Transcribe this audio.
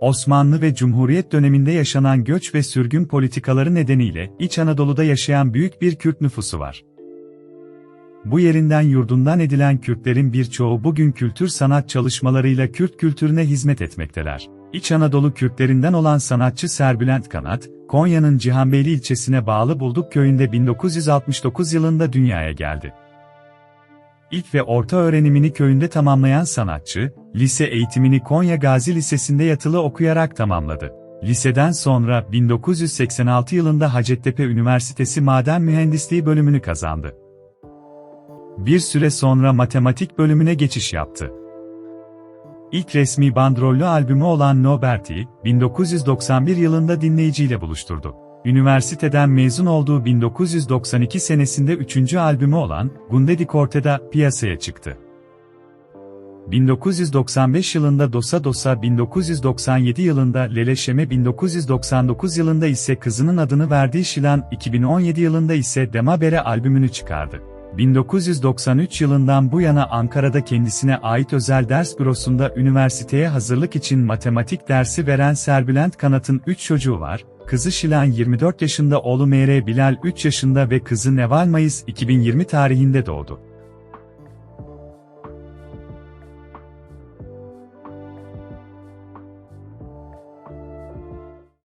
Osmanlı ve Cumhuriyet döneminde yaşanan göç ve sürgün politikaları nedeniyle İç Anadolu'da yaşayan büyük bir Kürt nüfusu var. Bu yerinden yurdundan edilen Kürtlerin birçoğu bugün kültür sanat çalışmalarıyla Kürt kültürüne hizmet etmekteler. İç Anadolu Kürtlerinden olan sanatçı Serbülent Kanat, Konya'nın Cihanbeyli ilçesine bağlı Bulduk köyünde 1969 yılında dünyaya geldi. İlk ve orta öğrenimini köyünde tamamlayan sanatçı, lise eğitimini Konya Gazi Lisesi'nde yatılı okuyarak tamamladı. Liseden sonra 1986 yılında Hacettepe Üniversitesi Maden Mühendisliği bölümünü kazandı. Bir süre sonra matematik bölümüne geçiş yaptı. İlk resmi bandrollü albümü olan Noberti, 1991 yılında dinleyiciyle buluşturdu. Üniversiteden mezun olduğu 1992 senesinde üçüncü albümü olan Gunde di Corte'da piyasaya çıktı. 1995 yılında Dosa Dosa, 1997 yılında Leleşeme, 1999 yılında ise kızının adını verdiği Şilan, 2017 yılında ise Demabere albümünü çıkardı. 1993 yılından bu yana Ankara'da kendisine ait özel ders bürosunda üniversiteye hazırlık için matematik dersi veren Serbülent Kanat'ın 3 çocuğu var. Kızı Şilan 24 yaşında, oğlu Mere Bilal 3 yaşında ve kızı Neval Mayıs 2020 tarihinde doğdu.